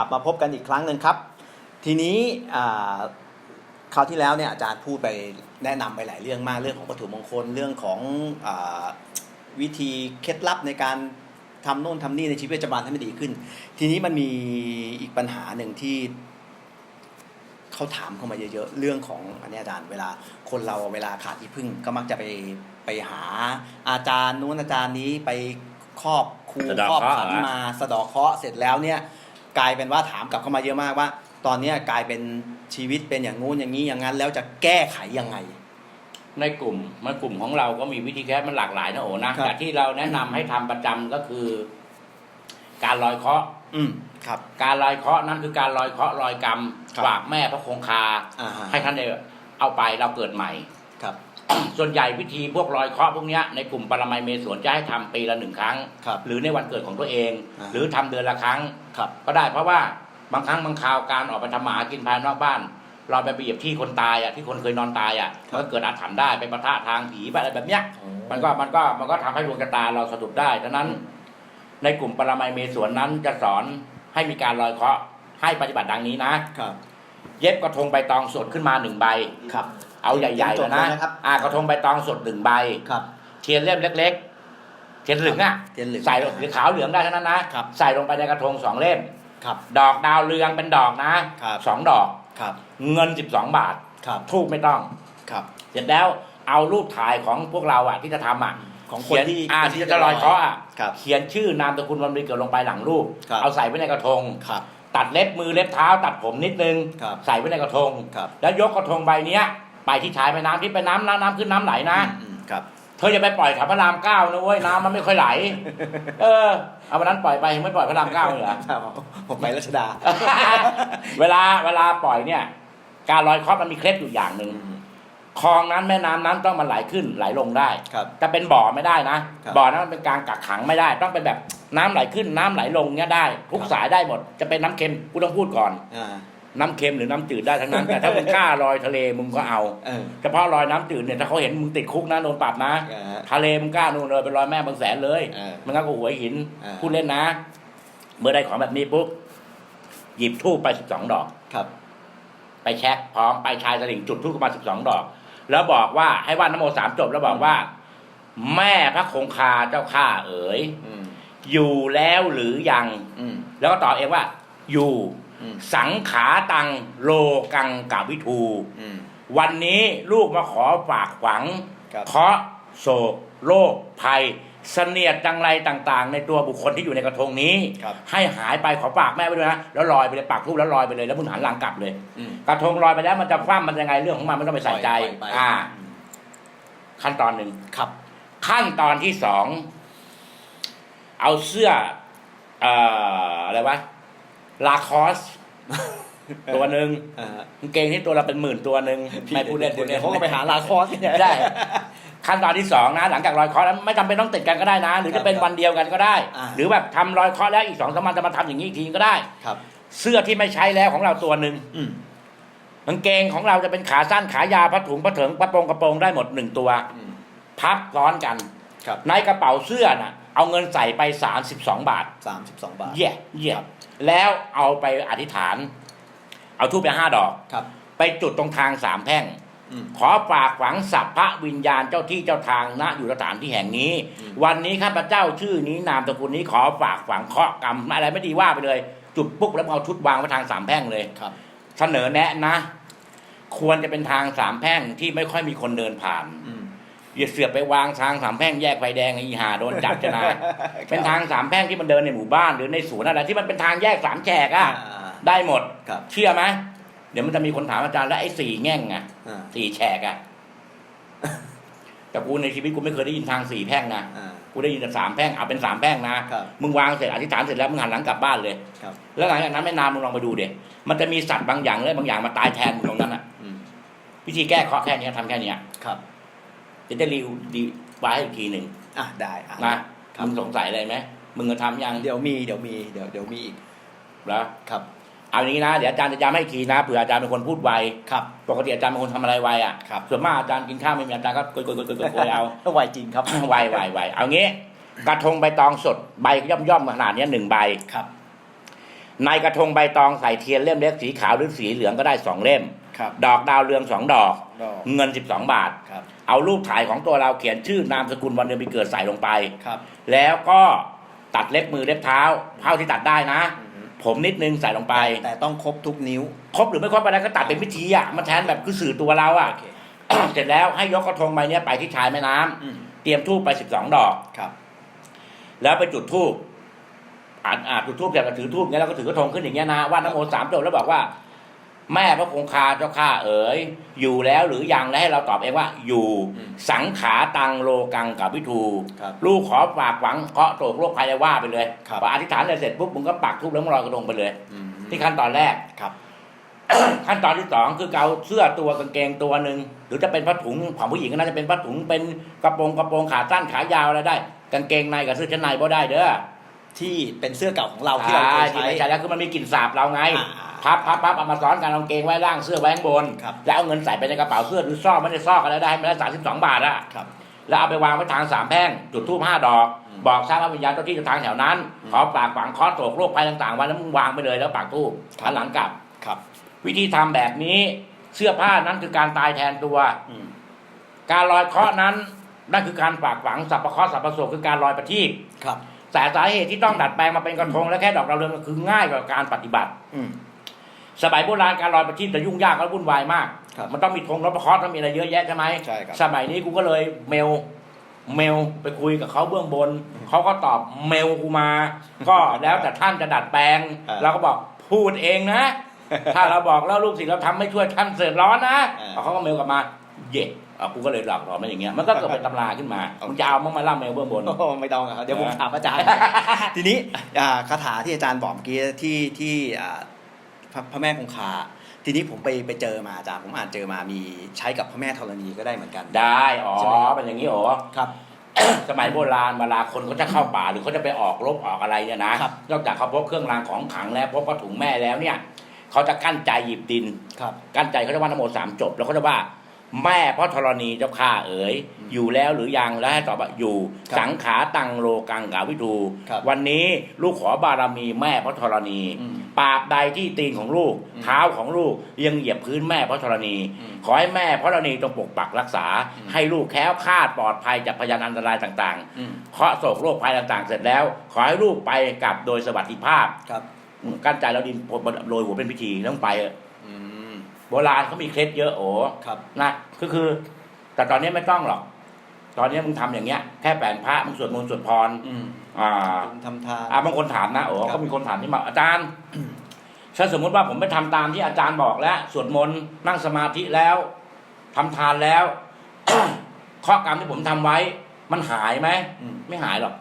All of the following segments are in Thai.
ลับมาพบกันอีกครั้งหนึ่งครับ ทีนี้อ่าคราวที่แล้วเนี่ยอาจารย์พูดไปแนะนำไปหลายเรื่องมากเรื่องของวัตถุมงคลเรื่องของอาวิธีเคล็ดลับในการทำโน่นทำนี่ในชีวิตประจำวันให้มันดีขึ้น ทีนี้มันมีอีกปัญหาหนึ่งที่เขาถามเข้ามาเยอะๆ เรื่องของอันนี้อาจารย์เวลาคนเราเวลาขาดที่พึ่งก็มักจะไปไปหาอาจารย์นู้นอาจารย์นี้ไปครอบครูสะเดาะครอบเคราะห์ขันเหรอมาสะเดอกเคราะห์เสร็จแล้วเนี่ย กลายเป็นว่าถามกลับเข้ามาเยอะมากว่า ตอนเนี้ยกลายเป็นชีวิตเป็นอย่างงู้นอย่างนี้อย่างนั้น แล้วจะแก้ไขยังไง ในกลุ่มมันกลุ่มของเราก็มีวิธีแก้มันหลากหลายนะโอ้นะครับแต่ที่เราแนะนำให้ทำประจำก็คือ การลอยเคราะห์อืมครับ การลอยเคราะห์นั่นคือการลอยเคราะห์ลอยกรรมครับฝากแม่พระคงคาอ่าฮะให้ท่านได้เอาไปเราเกิดใหม่ครับ ส่วนใหญ่วิธีพวกลอยเคราะห์พวกเนี้ยในกลุ่มปรมัยเมสวนจะให้ทำปีละหนึ่งครั้ง ครับหรือในวันเกิดของตัวเอง อ่า หรือทำเดือนละครั้ง ครับ ก็ได้เพราะว่าบางครั้งบางคราวการออกไปทำหมาหากินภายนอกบ้าน เราไปเหยียบที่คนตายอะที่คนเคยนอนตายอะมันก็เกิดอาถรรพ์ได้ไปปะทะทางผีไปอะไรแบบเนี้ย มันก็มันก็มันก็ทำให้ดวงชะตาเราสะดุดได้ดังนั้น ในกลุ่มปรมัยเมสวนนั้นจะสอนให้มีการลอยเคราะห์ให้ปฏิบัติดังนี้นะ ครับ เย็บกระทงใบตองสดขึ้นมาหนึ่งใบ ครับ เอาใหญ่ๆจเลดยไว้นะนะครับ อ่ากระทงใบตองสดหนึ่งใบครับ เทียนเล่มเล็ก ๆ เทียนเหลืองอะเทียนเหลืองใส่หรือขาวเหลืองได้เท่านั้นนะครับ ใส่ลงไปในกระทงสองเล่มครับ ดอกดาวเรืองเป็นดอกนะครับ สองดอก ครับ เงินสิบสองบาทครับทูบไม่ต้อง ครับ เสร็จแล้วเอารูปถ่ายของพวกเราอะที่จะทำอะของคนเขียที่อ่าที่จะลอยเคราะห์อะครับเขียนชื่อนามสกุลวันปีเกิดลงไปหลังรูป ครับ เอาใส่ไว้ในกระทง ครับ ตัดเล็บมือเล็บเท้า ตัดผมนิดนึง ครับใส่ไว้ในกระทง ครับ แล้วยกกระทงใบเนี้ย ไปที่ชายแม่น้ำที่ไปน้ำน้ำน้ำขึ้นน้ำไหลนะอืมครับ เธออย่าไปปล่อยแถวพระรามเก้านะเว้ยน้ำมันไม่ค่อยไหล เออเอาวันนั้นปล่อยไปไม่ปล่อยพระรามเก้าเลยเหรอผมไปรัชดา เวลาเวลาปล่อยเนี่ย การลอยเคราะห์มันมีเคล็ดอยู่อย่างหนึ่งคลองนั้นแม่น้ำนั้นต้องมันไหลขึ้นไหลลงได้ครับจะเป็นบ่อไม่ได้นะครับบ่อนั้นมันเป็นการกักขังไม่ได้ ต้องเป็นแบบน้ำไหลขึ้นน้ำไหลลงเนี้ยได้ ทุกครับสายได้หมด จะเป็นน้ำเค็มกูต้องพูดก่อนอ่า น้ำเค็มหรือน้ำจืดได้ทั้งนั้น แต่ถ้ามึงกล้าลอยทะเลมึงก็เอาเออเฉพาะลอยน้ำจืดเนี่ยถ้าเขาเห็นมึงติดคุกนะโดนปรับนะอ่าทะเลมึงกล้านู่นเลยเป็นรอยแม่บางแสนเลยเออมันก็หัวหินเออพูดเล่นนะ เมื่อได้ของแบบนี้ปุ๊บหยิบทูบไปสิบสองดอกครับ ไปแช็คพร้อมไปชายสลิงจุดทูบมาสิบสองดอก แล้วบอกว่าให้ว่านโมสามจบแล้วบอกว่า แม่พระคงคาเจ้าข้าเอ๋ยอืมอยู่แล้วหรือยังอืมแล้วก็ตอบเองว่า อยู่อืม สังขาตังโลกังกาวิทูอืมวันนี้ลูกมาขอฝากฝังครับเคราะห์โศกโรคภัยเสนียดจังไรต่าง ๆ ในตัวบุคคลที่อยู่ในกระทงนี้ครับให้หายไปขอฝากแม่ไว้ด้วยนะแล้วลอยไปเลยปากทูบแล้วลอยไปเลยแล้วมึงหันหลังกลับเลยอืมกระทงลอยไปแล้วมันจะคว่ำมันยังไงเรื่องของมันไม่ต้องไปใส่ใจปล่อยไปอ่า ขั้นตอนหนึ่งครับ ขั้นตอนที่สองเอาเสื้อ เอ่ออะไรวะ ลาคอสตัวหนึ่งอ่ากางเกงที่ตัวเราเป็นหมื่นตัวหนึ่งไม่พูดเล่นพูดเล่นเขาก็ไปหาลาคอสกันเนี่ยได้ขั้นตอนที่สองนะ หลังจากลอยเคราะห์แล้วไม่จำเป็นต้องติดกันก็ได้นะ หรือจะเป็นวันเดียวกันก็ได้อ่าหรือแบบทำลอยเคราะห์แล้วอีกสองสามวันจะมาทำอย่างนี้อีกทีก็ได้ครับ เสื้อที่ไม่ใช้แล้วของเราตัวหนึ่งอืมกางเกงของเราจะเป็นขาสั้นขายาวผ้าถุงผ้าเถิงผ้าโปรงกระโปรงได้หมดหนึ่งตัวอืมพับซ้อนกันครับในกระเป๋าเสื้อน่ะ เอาเงินใส่ไป 32 บาทสามสิบสองบาท เย่เย่แล้วเอาไปอธิษฐาน เอาทูบไปห้าดอก ครับ ไปจุดตรงทางสามแพร่ง อืม ขอฝากฝังสัพพะวิญญาณเจ้าที่เจ้าทางณอยู่สถานที่แห่งนี้ อืม วันนี้ข้าพเจ้าชื่อนี้นามสกุลนี้ขอฝากฝังเคราะห์กรรมอะไรไม่ดีว่าไปเลย จุดปุ๊บแล้วเอาชุดวางไว้ทางสามแพร่งเลย ครับ เสนอแนะนะ ควรจะเป็นทางสามแพร่งที่ไม่ค่อยมีคนเดินผ่าน อืม อย่าเสือกไปวางทางสามแพร่งแยกไฟแดงไอ้อีหาโดนจับจะนะเป็นทางสามแพร่งที่มันเดินในหมู่บ้านหรือในสวนอะไรที่มันเป็นทางแยกสามแฉกอ่าอะได้หมดครับเชื่อไหมเดี๋ยวมันจะมีคนถามอาจารย์แล้วไอ้สี่แง่งอะอ่าสี่แฉกอะแต่กูในชีวิตกูไม่เคยได้ยินทางสี่แพร่งนะอ่ากูได้ยินแต่สามแพร่งเอาเป็นสามแพร่งนะครับมึงวางเสร็จอธิษฐานเสร็จแล้วมึงหันหลังกลับบ้านเลยครับแล้วหลังจากนั้นไม่นานมึงลองไปดูเด็มันจะมีสัตว์บางอย่างเลยบางอย่างมาตายแทนมึงตรงนั้นอะอืมวิธีแก้เคราะห์แค่เนี้ยทำแค่เนี้ยครับ เดี๋ยวจะรีวิวดีไว้อีกทีหนึ่งอะได้อะนะครับมึงสงสัยอะไรไหมมึงจะทำยังเดี๋ยวมีเดี๋ยวมีเดี๋ยวเดี๋ยวมีอีกแล้วครับเอาอย่างนี้นะเดี๋ยวอาจารย์จะย้ำให้อีกทีนะเผื่ออาจารย์เป็นคนพูดไวครับปกติอาจารย์เป็นคนทำอะไรไวอะครับส่วนมากอาจารย์กินข้าวไม่มีอาจารย์ก็กดกดกดกดกดเอาไวจริงครับไวไวไวเอางี้ กระทงใบตองสดใบย่อมย่อมๆขนาดเนี้ยหนึ่งใบครับ ในกระทงใบตองใส่เทียนเล่มเล็กสีขาวหรือสีเหลืองก็ได้สองเล่มครับดอกดาวเรืองสองดอกดอกเงิน12บาทครับ เอารูปถ่ายของตัวเราเขียนชื่อนามสกุลวันเดือนปีเกิดใส่ลงไป ครับ แล้วก็ตัดเล็บมือเล็บเท้าเท้าที่ตัดได้นะอือฮึผมนิดนึงใส่ลงไป แต่ต้องครบทุกนิ้ว ครบหรือไม่ครบอะไรก็ตัดเป็นพิธีอะมันแทนแบบคือสื่อตัวเราอะโอเคเสร็จแล้วให้ยกกระทงใบเนี้ยไปที่ชายแม่น้ำอืมเตรียมทูบไป12ดอก ครับ แล้วไปจุดทูบอ่านอ่านจุดทูบเสร็จก็ถือทูบเงี้ยแล้วก็ถือกระทงขึ้นอย่างเงี้ยนะว่าดน้ำโมสามจบแล้วบอกว่า แม่พระคงคาเจ้าข้าเอ๋ยอยู่แล้วหรือยังแล้วให้เราตอบเองว่า อยู่อืมสังขาตังโลกังกับวิทูครับลูกขอฝากหวังเคาะโศกโรคภัยเลยว่าไปเลยครับพออธิษฐานเสร็จปุ๊บมึงก็ปักทูบแล้วมึงลอยกระทงไปเลยอืมที่ขั้นตอนแรกครับขั้นตอนที่สองคือเอาเสื้อตัวกางเกงตัวหนึ่งหรือจะเป็นผ้าถุงของผู้หญิงก็น่าจะเป็นผ้าถุงเป็นกระโปรงกระโปรงขาสั้นขายาวอะไรได้ กางเกงในกับเสื้อชั้นในก็ได้เด้อที่เป็นเสื้อเก่าของเราที่เราเคยที่ใช้ไม่ใช่แล้วคือมันมีกลิ่นสาบเราไงอ่า พับพับพับเอามาซ้อนกันเอากางเกงไว้ล่างเสื้อไว้ข้างบน ครับแล้วเอาเงินใส่ไปในกระเป๋าเสื้อหรือซอกไม่ได้ซอกอะไรได้ไม่ได้สามสิบสองบาทอะครับแล้วเอาไปวางไว้ทางสามแพร่งจุดทูบห้าดอก อืมบอกทราบว่าวิญญาณเจ้าที่เจ้าทางแถวนั้น อืมขอฝากฝังเคอโศกโรคภัยต่างๆไว้แล้วมึงวางไปเลยแล้วปากทูบครับ หันหลังกลับ ครับ วิธีทำแบบนี้เสื้อผ้านั้นคือการตายแทนตัว อืมการลอยเคราะห์นั้น นั่นคือการฝากฝังสัพพะเคราะห์สัพพะโศกคือการลอยประทีปครับ แต่สาเหตุที่ต้องดัดแปลงมาเป็นกระทงและแค่ดอกดาวเรืองก็คือง่ายกว่าการปฏิบัติ อืม สมัยโบราณการลอยประทีปจะยุ่งยากและวุ่นวายมาก ครับมันต้องมีธงรถประเคราะห์ต้องมีอะไรเยอะแยะใช่ไหมใช่ครับ สมัยนี้กูก็เลยเมล เมลไปคุยกับเขาเบื้องบน เขาก็ตอบเมลกูมา ก็แล้วแต่ท่านจะดัดแปลง อ่า เราก็บอกพูดเองนะ ถ้าเราบอกแล้วลูกศิษย์เราทำไม่ช่วยท่านเสือร้อนนะอ่าเขาก็เมลกลับมา เย่อะกูก็เลยหลักหลอมมาอย่างเงี้ยมันก็เกิดเป็นตำราขึ้นมามึงจะเอามั้งมาล่าเมลเบื้องบน โอ้โหไม่ต้องอะครับเดี๋ยวผมเออถามอาจารย์ ทีนี้อ่าคาถาที่อาจารย์บอกเมื่อกี้ที่ที่อ่า พระพระแม่คงคา ทีนี้ผมไปไปเจอมาอาจารย์ผมอ่านเจอมามีใช้กับพระแม่ธรณีก็ได้เหมือนกัน ได้อ๋อใช่ไหมครับ เป็นอย่างนี้อ๋อครับ สมัยโบราณเวลาคนเขาจะเข้าป่าหรือเขาจะไปออกรบออกอะไรเนี่ยนะครับ นอกจากเขาพกเครื่องรางของขลังแล้วพกผ้าถุงแม่แล้วเนี่ยเขาจะกั้นใจหยิบดิน ครับ กั้นใจเขาจะว่านโมสามจบ แล้วเขาจะว่า แม่พระธรณีเจ้าข้าเอ๋ยอืมอยู่แล้วหรือยังแล้วให้ตอบว่าอยู่ ครับสังขาตังโลกังกาวิทูครับ วันนี้ลูกขอบารมีแม่พระธรณี อืม ปราบใดที่ตีนของลูกอืมเท้าของลูกยังเหยียบพื้นแม่พระธรณีอืมขอให้แม่พระธรณีจงปกปักรักษาอืมให้ลูกแคล้วคลาดปลอดภัยจากพยานอันตรายต่างอืมๆเคราะห์โศกโรคภัยต่างๆ เสร็จแล้ว ขอให้ลูกไปกลับโดยสวัสดิภาพครับกั้นใจแล้วดินโรยหัวเป็นพิธีต้องไปเถอะอืมโบราณเขามีเคล็ดเยอะโอ้ครับนะก็คือ แต่ตอนนี้ไม่ต้องหรอก ตอนนี้มึงทำอย่างเงี้ยแค่แปลนพระมึงสวดมนต์สวดพรอืมอ่าทำทานอ่าบางคนถามนะโอ้ครับก็มีคนถามที่มาอาจารย์ถ้าสมมติว่าผมไปทำตามที่อาจารย์บอกแล้วสวดมนต์นั่งสมาธิแล้วทำทานแล้วข้อกรรมที่ผมทำไว้ มันหายไหมอืมไม่หายหรอก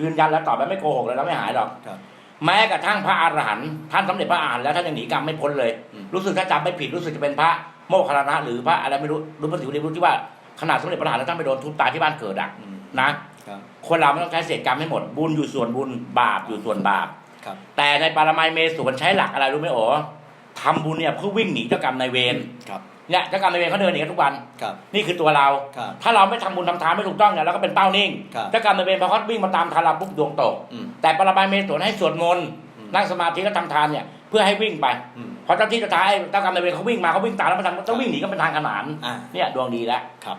ยืนยันแล้วตอบแบบไม่โกหกเลยแล้วไม่หายหรอกครับแม้กระทั่งพระอรหันต์ท่านสำเร็จพระอรหันต์แล้วท่านยังหนีกรรมไม่พ้นเลยอืมรู้สึกถ้าจำไม่ผิดรู้สึกจะเป็นพระโมคคัลลานะหรือพระอะไรไม่รู้รู้พระสิวลีรู้ที่ว่า ขนาดสำเร็จพระอรหันต์แล้วท่านไปโดนทุบตายที่บ้านเกิดอะอืมนะครับคนเราไม่ต้องใช้เศษกรรมให้หมดบุญอยู่ส่วนบุญบาปอยู่ส่วนบาปครับแต่ในปารมัยเมสวนใช้หลักอะไรรู้ไหมโอ๋ทำบุญเนี่ยเพื่อวิ่งหนีเจ้ากรรมนายเวรครับเนี่ยเจ้ากรรมนายเวรเขาเดินหนีกันทุกวันครับนี่คือตัวเราครับถ้าเราไม่ทำบุญทำทานไม่ถูกต้องเนี่ยเราก็เป็นเป้านิ่งครับเจ้ากรรมนายเวรพอเขาวิ่งมาตามทานเราปุ๊บดวงตกอืมแต่ปรมัยเมสวนให้สวดมนต์อืมนั่งสมาธิแล้วทำทานเนี่ยเพื่อให้วิ่งไปอืมพอเจ้าที่เจ้าทางไอ้เจ้ากรรมนายเวรเขาวิ่งมาเขาวิ่งตามแล้วมาทำต้องวิ่งหนีก็เป็นทางขนานอ่าเนี่ยดวงดีแล้วครับ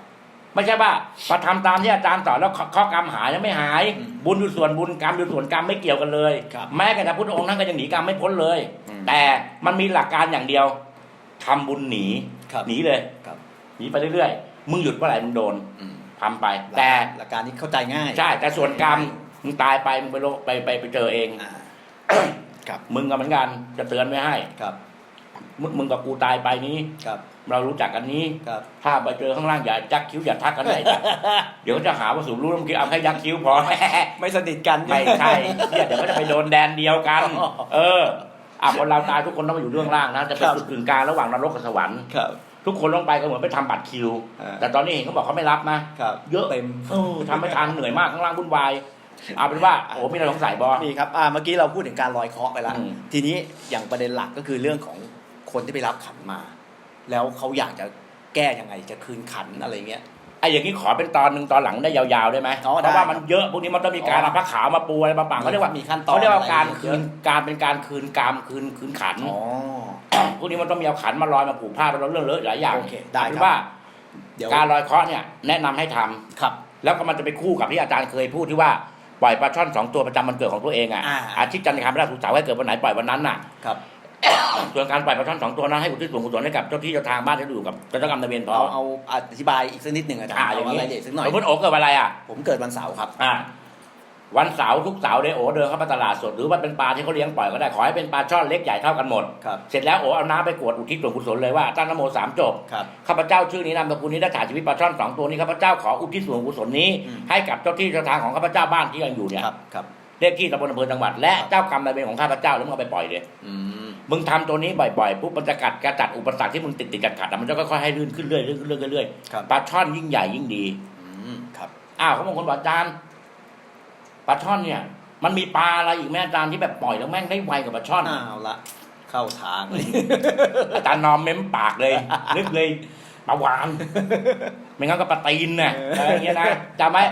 ไม่ใช่ว่าพอทำตามที่อาจารย์สอนแล้วข้อข้อกรรมหายแล้วไม่หายอืมบุญอยู่ส่วนบุญกรรมอยู่ส่วนกรรมไม่เกี่ยวกันเลยครับแม้กระทั่งพุทธองค์ท่านก็ยังหนีกรรมไม่พ้นเลยอืมแต่มันมีหลักการอย่างเดียวทำบุญหนีครับหนีเลยครับหนีไปเรื่อยๆมึงหยุดเมื่อไหร่มึงโดนอืมทำไป แต่หลักการนี้เข้าใจง่าย ใช่ แต่ส่วนกรรมมึงตายไปมึงไปโลไปไปไปเจอเองอ่า ครับ มึงก็เหมือนกันจะเตือนไว้ให้ครับ มึงมึงกับกูตายไปนี้ครับ เรารู้จักกันนี้ครับ ถ้าไปเจอข้างล่างอย่าจักคิ้วอย่าทักกันเลยเดี๋ยวจะหาว่าสูบรู้แล้วเมื่อกี้เอาแค่ยักคิ้วพอไม่สนิทกันไม่ใช่เนี่ยเดี๋ยวก็จะไปโดนแดนเดียวกัน เอออะคนเราตายทุกคนต้องมาอยู่เรื่องล่างนะจะเป็นจุดกึ่งกลางระหว่างนรกกับสวรรค์ครับทุกคนลงไปก็เหมือนไปทำบัตรคิวอ่าแต่ตอนนี้เห็นเขาบอกเขาไม่รับนะครับเยอะเต็มเออทำไม่ทันเหนื่อยมากข้างล่างวุ่นวาย เอาเป็นว่าโอ้มีอะไรสงสัยบอ มีครับอ่าเมื่อกี้เราพูดถึงการลอยเคราะห์ไปแล้ว อืม ทีนี้อย่างประเด็นหลักก็คือเรื่องของคนที่ไปรับขันมา แล้วเขาอยากจะแก้ยังไงจะคืนขันอะไรเงี้ย ไออ้อย่างนี้ขอเป็นตอนหนึ่งตอนหลังได้ยาวๆได้ไหมอ๋อเพได้ราะว่ามันเยอะพวกนี้มันต้องมีการอ๋อเอาผ้าขาวมาปูอะไรมาปังเขาเรียกว่ามีขั้นตอนเขาเรียกว่าการอะไรเยคือะ นการเป็นการคืนกามคืนคืนขัน อ๋อ พวกนี้มันต้องมีเอาขันมาลอยมาผูกผ้าไปแล้วเรื่องเลอะหลายอย่างโอเคได้าป็นครับว่าเดี๋ยวการลอยเคราะห์เนี่ยแนะนำให้ทำครับ แล้วก็มันจะไปคู่กับที่อาจารย์เคยพูดที่ว่า ปล่อยปลาช่อนสองตัวประจำวันเกิดของตัวเองอะอ่า อาทิตย์จันทร์อังคารพฤหัสศุกร์เสาร์ให้เกิดวันไหนปล่อยวันนั้นน่ะ ครับ ส่วนการปล่อยปลาช่อนสองตัวนั้นให้อุทิศส่วนกุศลให้กับเจ้าที่เจ้าทางบ้านที่อยู่กับเจ้าเจ้ากรรมนายเวรพอเอาเอาอธิบายอีกสักนิดหนึ่งอาจารย์อ่าเอาอย่างอะนี้ไรายละเอียดสักหน่อย สมมติโอ๊คเกิดวันอะไรอะผมเกิดวันเสาร์ครับ อ่า วันเสาร์ทุกเสาร์เนี่ยโอเดินเข้าไปตลาดสดหรือว่าเป็นปลาที่เขาเลี้ยงปล่อยก็ได้ขอให้เป็นปลาช่อนเล็กใหญ่เท่ากันหมด ครับเสร็จแล้วโอเอาน้ำไปกรวดอุทิศส่วนกุศลเลยว่าตั้งนโมสามจบครับ ข้าพเจ้าชื่อนี้นามสกุลนี้ได้ถ่ายชีวิตปลาช่อนสองตัวนี้ข้าพเจ้าขออุทิศส่วนกุศลนี้ อืม ให้กับเจ้าที่เจ้าทางของข้าพเจ้าบ้านที่ยังอยู่เนี่ยครับครับเลขที่ตำบลอำเภอจังหวัดและเจ้ากรรมนายเวรของข้าพเจ้าแล้วมึงเอาไปปล่อยเลย อืมมึงทำตัวนี้บ่อยๆปุ๊บมันจะกัดกระจัดอุปสรรคที่มึงติดติดๆขัดๆอะมันจะค่อยๆให้ลื่นขึ้นเรื่อยๆลื่นขึ้นเรื่อยๆเรื่อยครับๆปลาช่อนยิ่งใหญ่ยิ่งดี อืมครับ อ้าวเขาบางคนบอกอาจารย์ ปลาช่อนเนี่ย มันมีปลาอะไรอีกไหมอาจารย์ที่แบบปล่อยแล้วแม่งได้ไวกว่าปลาช่อนเอาละเข้าทางเลยอาจารย์นอมเม้มปากเลยนึกเลยปลาวานไม่งั้นก็ปลาตีนน่ะเออออะไรอย่างเงี้ยนะจำไว้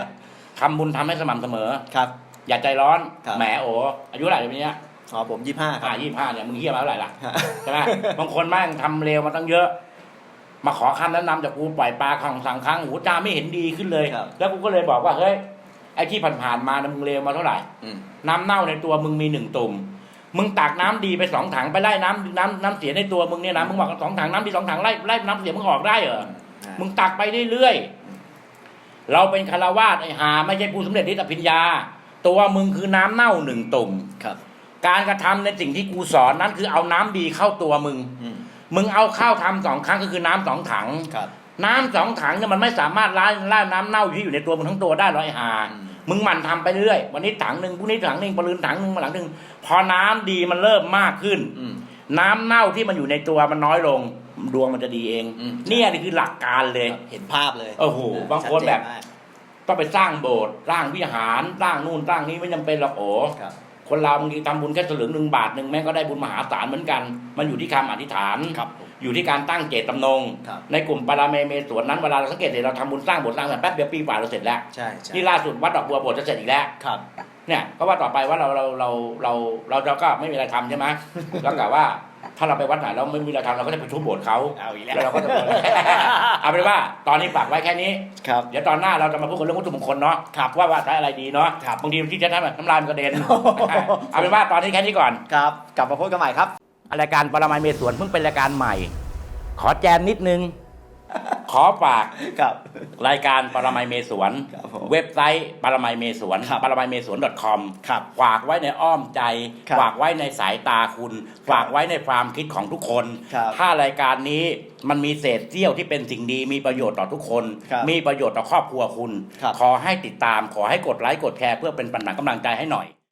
ทำบุญทำให้สม่ำเสมอครับ อย่าใจร้อนครับแหมโออายุเท่าไหร่เดี๋ยวนี้อ๋อผมยี่ห้าครัอ่าบยี่ห้าเนี่ยมึงเฮียมาเท่าไหร่ล่ะฮะใช่ไหมบางคนแม่งทำเร็วมาตั้งเยอะ มาขอคำแนะนำจากกูปล่อยปลาครั้งสองครั้งหูจาไม่เห็นดีขึ้นเลยครับแล้วกูก็เลยบอกว่าเฮ้ย ไอ้ที่ผ่านๆมานะมึงเร็วมาเท่าไหร่อืม น้ำเน่าในตัวมึงมีหนึ่งตุ่มมึงตักน้ำดีไปสองถังไปไล่น้ำน้ำน้ำเสียในตัวมึงเนี่ยนะมึงบอกว่าสองถังน้ำดีสองถังไล่ไล่น้ำเสียมึงออกได้เหรออ่ามึงตักไปเรื่อยๆ เราเป็นคารวาสไอ้หา ไม่ใช่ผู้สำเร็จฤทธิปริญญา ตัวมึงคือน้ำเน่าหนึ่งตุ่ม ครับการกระทำในสิ่งที่กูสอนนั้นคือเอาน้ำดีเข้าตัวมึง อืมมึงเอาข้าวทำสองครั้งก็คือน้ำสองถัง ครับ น้ำสองถังเนี่ยมันไม่สามารถล้างล้างน้ำเน่าที่อยู่ในตัวมึงทั้งตัวได้หรอกไอ้หาอืมมึงหมั่นทำไปเรื่อยวันนี้ถังหนึ่งพรุ่งนี้ถังหนึ่งปรืนถังหนึ่งมาหลังหนึ่งพอน้ำดีมันเริ่มมากขึ้นอืมน้ำเน่าที่มันอยู่ในตัวมันน้อยลงดวงมันจะดีเองอืมเนี่ยนี่คือหลักการเลยครับเห็นภาพเลยโอ้โหบางคนแบบชัดเจมากต้องไปสร้างโบสถ์สร้างวิหารสร้างนู่นสร้างนี้ไม่จำเป็นหรอกโอ้ครับคนเราบางทีทำบุญแค่สลึงหนึ่งบาทหนึ่งแม่งก็ได้บุญมหาศาลเหมือนกัน มันอยู่ที่คำอธิษฐานครับผม อยู่ที่การตั้งเจตจำนง ครับ ในกลุ่มปาราเมเมสวนนั้นเวลาเราสังเกตเลยเราทำบุญสร้างโบสถ์สร้างแบบแป๊บเดียวปีกว่าเราเสร็จแล้วใช่ใช่นี่ล่าสุดวัดดอกบัวโบสถ์จะเสร็จอีกแล้ว ครับ เนี่ยก็ว่าต่อไปว่าเราเราเราเราเราเราก็ไม่มีอะไรทำใช่ไหม แล้วกะว่าถ้าเราไปวัดไหนเราไม่มีอะไรทำเราก็จะไปทุบโบสถ์เขาเอาอีกแล้วแล้วเราก็จะเอาเป็นว่าตอนนี้ฝากไว้แค่นี้ ครับ เดี๋ยวตอนหน้าเราจะมาพูดกันเรื่องวัตถุมงคลเนาะครับว่าว่าใช้อะไรดีเนาะครับ บางทีที่จะทำแบบน้ำลายมันกระเด็น เอาเป็นว่าตอนนี้แค่นี้ก่อน ครับ กลับมาพบกันใหม่ครับ รายการปรมัยเมสวนเพิ่งเป็นรายการใหม่ ขอแจมนิดนึง ขอฝากครับ รายการปรมัยเมสวน ครับผมเว็บไซต์ปรมัยเมสวนครับปรมัยเมสวน .com ครับฝากไว้ในอ้อมใจ ครับฝากไว้ในสายตาคุณ ฝากไว้ในความคิดของทุกคน ครับถ้ารายการนี้มันมีเศษเสี้ยวที่เป็นสิ่งดี มีประโยชน์ต่อทุกคน ครับมีประโยชน์ต่อครอบครัวคุณ ครับ ขอให้ติดตาม ขอให้กดไลค์กดแชร์เพื่อเป็นปัญญากำลังใจให้หน่อย